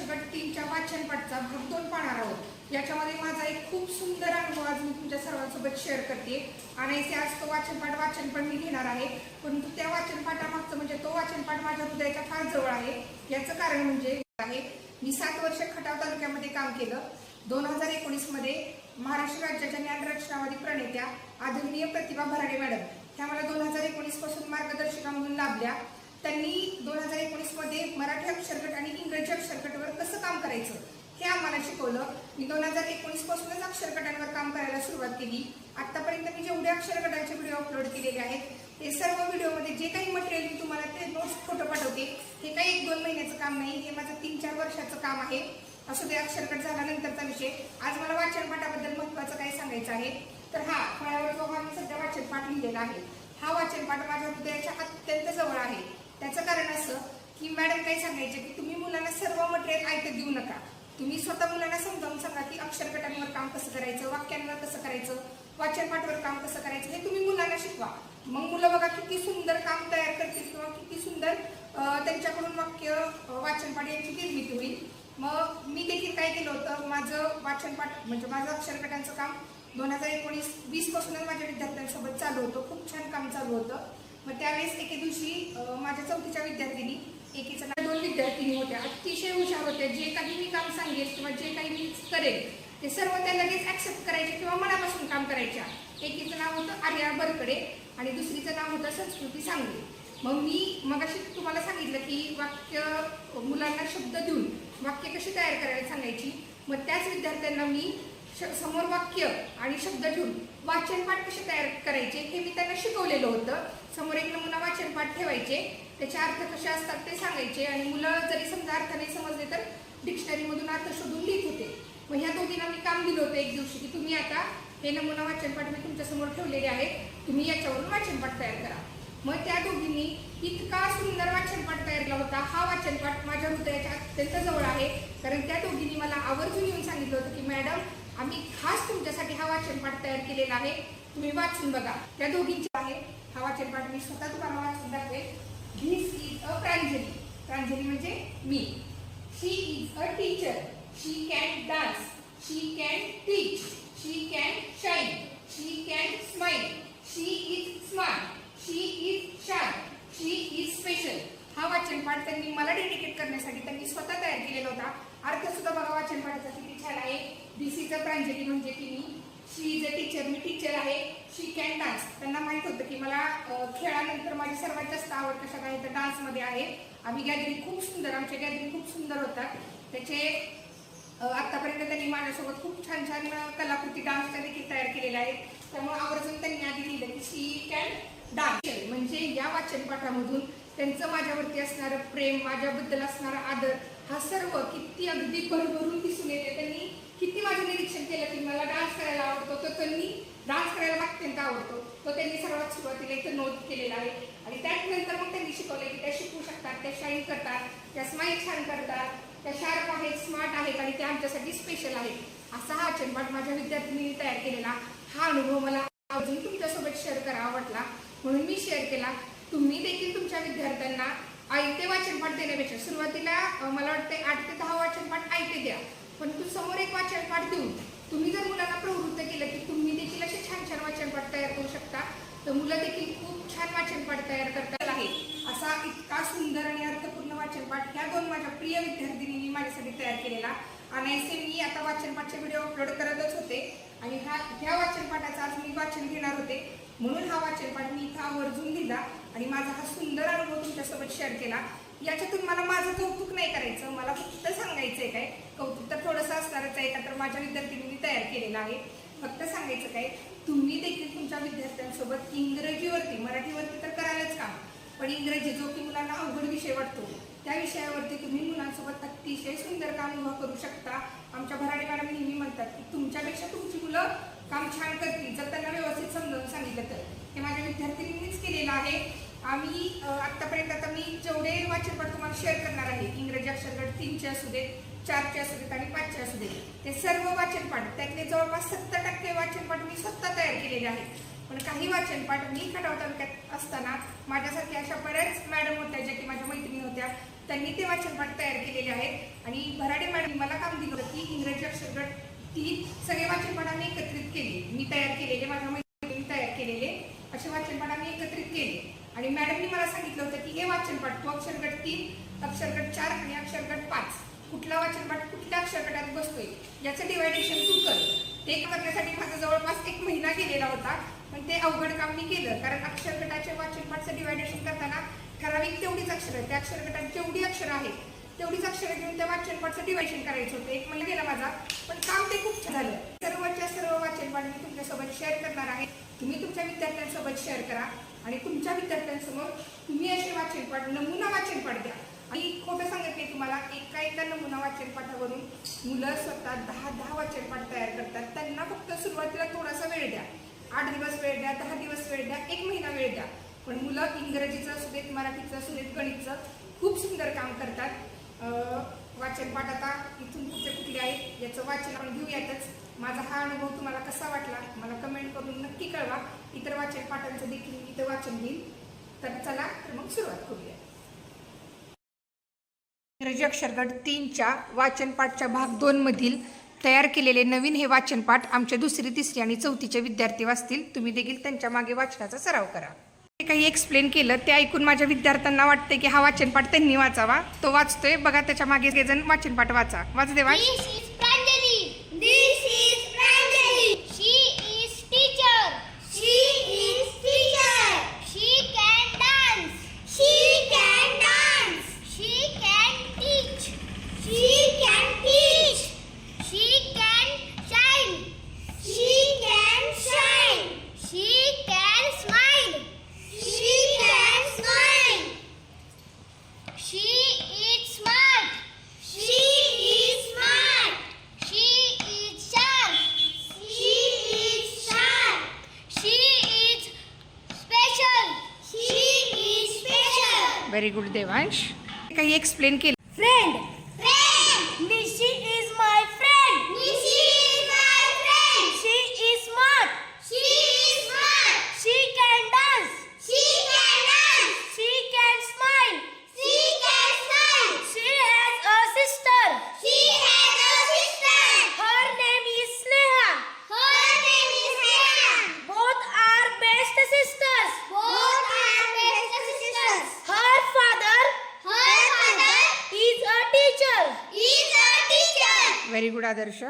अक्षर गट तीनच्या वाचनपाठचा भाग दोन पाहणार आहोत. याच्यामध्ये माझा एक खूप सुंदर अनुभव आज मी तुमच्या सर्वांसोबत शेअर करते. आणि ते आज तो वाचनपाठ वाचनपण मी घेणार आहे. परंतु त्या वाचनपाठामागचं म्हणजे तो वाचनपाठ माझ्या हृदयाच्या फार जवळ आहे. याचं कारण म्हणजे आहे मी सात वर्ष खटाव तालुक्यामध्ये काम केलं. दोन हजार एकोणीसमध्ये महाराष्ट्र राज्याच्या ज्ञान प्रणेत्या आदरणीय प्रतिभा भराडे मॅडम ह्या मला दोन हजार एकोणीसपासून मार्गदर्शिका म्हणून लाभल्या. त्यांनी दोन हजार एकोणीसमध्ये मराठी अक्षरगट आणि इंग्रजी अक्षरगटावर कसं काम करायचं हे आम्हाला शिकवलं. मी दोन हजार एकोणीस पासूनच अक्षरगटांवर काम करायला सुरुवात केली. आतापर्यंत मी जेवढे अक्षरगटांचे व्हिडिओ अपलोड केलेले आहेत ते सर्व व्हिडिओमध्ये जे काही मटेरियल मी तुम्हाला ते नोट्स फोटो पाठवते हे काही एक दोन महिन्याचं काम नाही हे माझं तीन चार वर्षाचं काम आहे. असं ते अक्षरगट झाल्यानंतरचा विषय. आज मला वाचनपाठाबद्दल महत्वाचं काय सांगायचं आहे. तर हा फळावर जो हा मी सध्या वाचनपाठ लिहिलेला आहे हा वाचनपाठ माझ्या हृदयाच्या अत्यंत जवळ आहे. त्याचं कारण असं की मॅडम काय सांगायचे की तुम्ही मुलांना सर्व मटेरियल आयतं देऊ नका. तुम्ही स्वतः मुलांना समजावून सांगा की अक्षरगटांवर काम कसं करायचं वाक्यांवर कसं करायचं वाचनपाठवर काम कसं करायचं हे तुम्ही मुलांना शिकवा. मग मुलं बघा किती सुंदर काम तयार करतील किंवा किती सुंदर त्यांच्याकडून वाक्य वाचनपाठ यांची निर्मिती होईल. मग मी देखील काय केलं होतं माझं वाचनपाठ म्हणजे माझं अक्षरगटांचं काम दोन हजार एकोणीस वीस पासूनच माझ्या विद्यार्थ्यांसोबत चालू होतं. खूप छान काम चालू होतं. मग त्यावेळेस एके दिवशी माझ्या चौथीच्या विद्यार्थिनी एकीचं दोन विद्यार्थिनी होत्या. अतिशय हुशार होत्या. जे काही मी काम सांगेल किंवा जे काही मी करेल ते सर्व त्या लगेच ॲक्सेप्ट करायचे किंवा मनापासून काम करायच्या. एकीचं नाव होतं आर्या बरकडे आणि दुसरीचं नाव होतं संस्कृती सांगली मग मी मगाशी तुम्हाला सांगितलं की वाक्य मुलांना शब्द देऊन वाक्य कशी तयार करायला सांगायची? मग त्याच विद्यार्थ्यांना मी समोर वाक्य आणि शब्द ठेवून वाचनपाठ कसे तयार करायचे हे मी त्यांना शिकवलेलं होतं. समोर एक नमुना वाचनपाठ ठेवायचे. त्याचे अर्थ कसे असतात ते सांगायचे आणि मुलं जरी समजा अर्थ नाही समजले तर डिक्शनरीमधून अर्थ शोधून लिहित होते. मग ह्या दोघींना मी काम दिलं होतं एक दिवशी की तुम्ही आता हे नमुना वाचनपाठ मी तुमच्यासमोर ठेवलेले आहेत तुम्ही याच्यावरून वाचनपाठ तयार करा. मग त्या दोघींनी इतका सुंदर वाचनपाठ तयार केला होता. हा वाचनपाठ माझ्या हृदयाच्या अत्यंत जवळ आहे. कारण त्या दोघींनी मला आवर्जून येऊन सांगितलं होतं की मॅडम आम्ही खास तुमच्यासाठी हा वाचनपाठ तयार केलेला आहे. तुम्ही वाचून बघा. त्या दोघींची आहे. हा वाचनपाठ मी स्वतः तुम्हाला वाचून दाखवेल this is a Pranjali Pranjali म्हणजे मी. She is a teacher she can dance she can teach she can shine she can smile she is smart she is sharp she is special हा वाचनपाठ त्यांनी मला डेडिकेट करण्यासाठी त्यांनी स्वतः तयार केलेला होता. अर्थ सुद्धा बघा वाचनपाठाचा किती छान आहे. दिस इज अ प्रांजली म्हणजे की मी शी इज अ टीचर मी टीचर आहे. शी कॅन डान्स त्यांना माहीत होतं की मला खेळानंतर माझी सर्वात जास्त आवड कशा आहे तर डान्समध्ये आहे. आम्ही गॅदरिंग खूप सुंदर आमच्या गॅदरिंग खूप सुंदर होतात त्याचे आत्तापर्यंत त्यांनी माझ्यासोबत खूप छान छान कलाकृती डान्सच्या देखील तयार केलेल्या आहेत. त्यामुळे आवर्जून त्यांनी आधी लिहिलं की शी कॅन डान्स म्हणजे या वाचनपाठामधून त्यांचं माझ्यावरती असणारं प्रेम माझ्याबद्दल असणारा आदर हा सर्व किती अगदी भरभरून दिसून येते. त्यांनी किती माझं निरीक्षण केलं की मला डान्स करायला आवडतो तर त्यांनी डान्स करायला अत्यंत आवडतो. तो त्यांनी सर्वात सुरुवातीला इथं नोंद केलेला आहे. आणि त्यानंतर मग त्यांनी शिकवले की त्या शिकू शकतात त्या शाईन करतात त्या स्माईल छान करतात त्या शार्प आहेत स्मार्ट आहेत आणि त्या आमच्यासाठी स्पेशल आहेत. असा हा वाचनपाठ माझ्या विद्यार्थ्यांनी तयार केलेला हा अनुभव मला अजून तुमच्यासोबत शेअर करावा वाटला. म्हणून मी शेअर केला. तुम्ही देखील तुमच्या विद्यार्थ्यांना आयते वाचनपाठ देण्यापेक्षा सुरुवातीला मला वाटते आठ ते दहा वाचनपाठ आयते द्या पण तू समोर एक वाचनपाठ देऊन तुम्ही जर मुलांना प्रवृत्त केलं की तुम्ही देखील असे छान छान वाचनपाठ तयार करू शकता तर मुलं देखील खूप छान वाचनपाठ तयार करतात. आहे. असा इतका सुंदर आणि अर्थपूर्ण वाचनपाठ ह्या दोन माझ्या प्रिय विद्यार्थिनींनी माझ्यासाठी तयार केलेला. आणि असे मी आता वाचनपाठचे व्हिडिओ अपलोड करतच होते आणि हा ह्या वाचनपाठाचं आज मी वाचन घेणार होते. म्हणून हा वाचनपाठ मी इथं आवर्जून दिला आणि माझा हा सुंदर अनुभव तुमच्यासोबत शेअर केला. याच्यातून मला माझं कौतुक नाही करायचं. मला फक्त सांगायचं आहे काय? कौतुक तर थोडंसं असणारच आहे का तर माझ्या विद्यार्थिनींनी तयार केलेलं आहे. फक्त सांगायचं काय? तुम्ही देखील तुमच्या विद्यार्थ्यांसोबत इंग्रजीवरती मराठीवरती तर करायलाच काम पण इंग्रजी जो की मुलांना अवघड विषय वाटतो त्या विषयावरती तुम्ही मुलांसोबत अतिशय सुंदर काम उभं करू शकता. आमच्या भराडे मॅडम नेहमी म्हणतात की तुमच्यापेक्षा तुमची मुलं काम छान करतील. जर त्यांना व्यवस्थित समजावून सांगितलं तर. हे माझ्या विद्यार्थिनींनीच केलेलं आहे. आम्ही आत्तापर्यंत आता मी जेवढे वाचनपाठ तुम्हाला शेअर करणार आहे इंग्रजी अक्षरगट तीनचे असू देत चारचे असू देत आणि पाचचे असू देत ते सर्व वाचनपाठ त्यातले जवळपास सत्तर टक्के वाचनपाठ मी स्वतः तयार केलेले आहेत. पण काही वाचनपाठ मी खटाव तालुक्यात असताना माझ्यासारख्या अशा बऱ्याच मॅडम होत्या ज्या की माझ्या मैत्रिणी होत्या त्यांनी ते वाचनपाठ तयार केलेले आहेत. आणि भराडे मॅडम मला काम दिलं होतं की इंग्रजी अक्षरगट ती सगळे वाचनपाठ आम्ही एकत्रित केले. मी तयार केलेले माझ्या मैत्रिणी तयार केलेले असे वाचनपाठ आम्ही एकत्रित केले. आणि मॅडमनी मला सांगितलं होतं की हे वाचनपाठ तो अक्षरगट तीन अक्षरगट चार आणि अक्षरगट पाच. कुठला वाचनपाठ कुठल्या अक्षरगटात बसतोय? याचं डिवायडेशन तू कर. ते करण्यासाठी माझा जवळपास एक महिना गेलेला होता पण ते अवघड काम मी केलं. कारण अक्षरगटाच्या वाचनपाठचं डिवायडेशन करताना ठराविक तेवढीच अक्षर त्या अक्षरगटात जेवढी अक्षरं आहेत तेवढीच अक्षरं घेऊन त्या वाचनपाठचं डिवायडेशन करायचं होतं. एक महिना गेला माझा पण काम ते खूप छान झालं. सर्वच्या सर्व वाचनपाठ मी तुमच्यासोबत शेअर करणार आहे. तुम्ही तुमच्या विद्यार्थ्यांसोबत शेअर करा. आणि तुमच्या विद्यार्थ्यांसमोर तुम्ही असे वाचनपाठ नमुना वाचनपाठ द्या. आणि खोटं सांगत तुम्हाला एका एका नमुना वाचनपाठावरून मुलं स्वतः दहा दहा वाचनपाठ तयार करतात. त्यांना फक्त सुरुवातीला थोडासा वेळ द्या. आठ दिवस वेळ द्या दहा दिवस वेळ द्या एक महिना वेळ द्या. पण मुलं इंग्रजीचं असू देत मराठीचं असू देत गणितचं खूप सुंदर काम करतात. वाचनपाठ आता इथून कुठचे कुठले आहेत याचं वाचन आपण घेऊयातच. माझा हा अनुभव तुम्हाला कसा वाटला मला कमेंट करून नक्की कळवा. इतर वाचन पाठांचं देखील इथं वाचन घेईन तर चला तर मग सुरुवात करूया. इंग्रजी अक्षरगट तीनच्या वाचनपाठच्या भाग दोनमधील तयार केलेले नवीन हे वाचनपाठ आमच्या दुसरी तिसरी आणि चौथीचे विद्यार्थी वाचतील. तुम्ही देखील त्यांच्या मागे वाचनाचा सराव करा. ते काही एक्सप्लेन केलं ते ऐकून माझ्या विद्यार्थ्यांना वाटते की हा वाचनपाठ त्यांनी वाचावा. तो वाचतोय. बघा त्याच्यामागे जण वाचनपाठ वाचा. वाच देवा व्हेरी गुड देवांश काही एक्सप्लेन केलं friend Adarsh.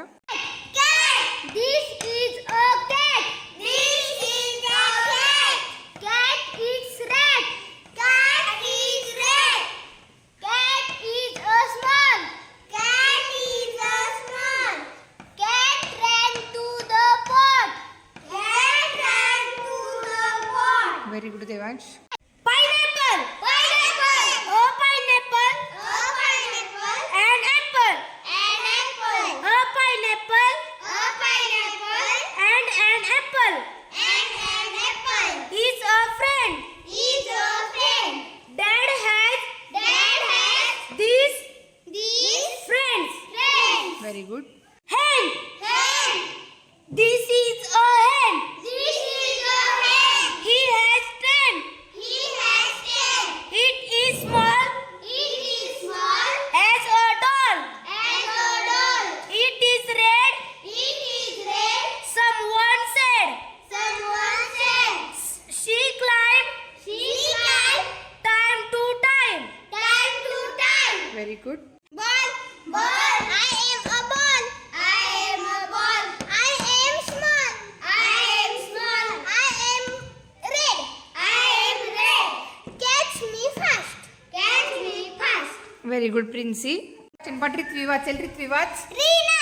Good Ball, ball. I am a ball. I am a ball. I am small. I am small. I am red. I am red. Catch me fast. Catch me fast. Very good Princy वाचनपाठ Ritvi वाचेल रित्वी वाच Rina.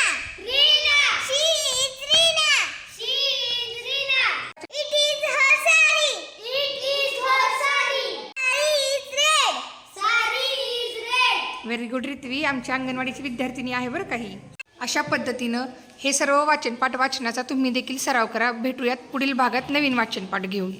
Very good Ritvi आमच्या अंगणवाडीची विद्यार्थिनी आहे बरं काही. अशा पद्धतीनं हे सर्व वाचनपाठ वाचनाचा तुम्ही देखील सराव करा. भेटूयात पुढील भागात नवीन वाचनपाठ घेऊन.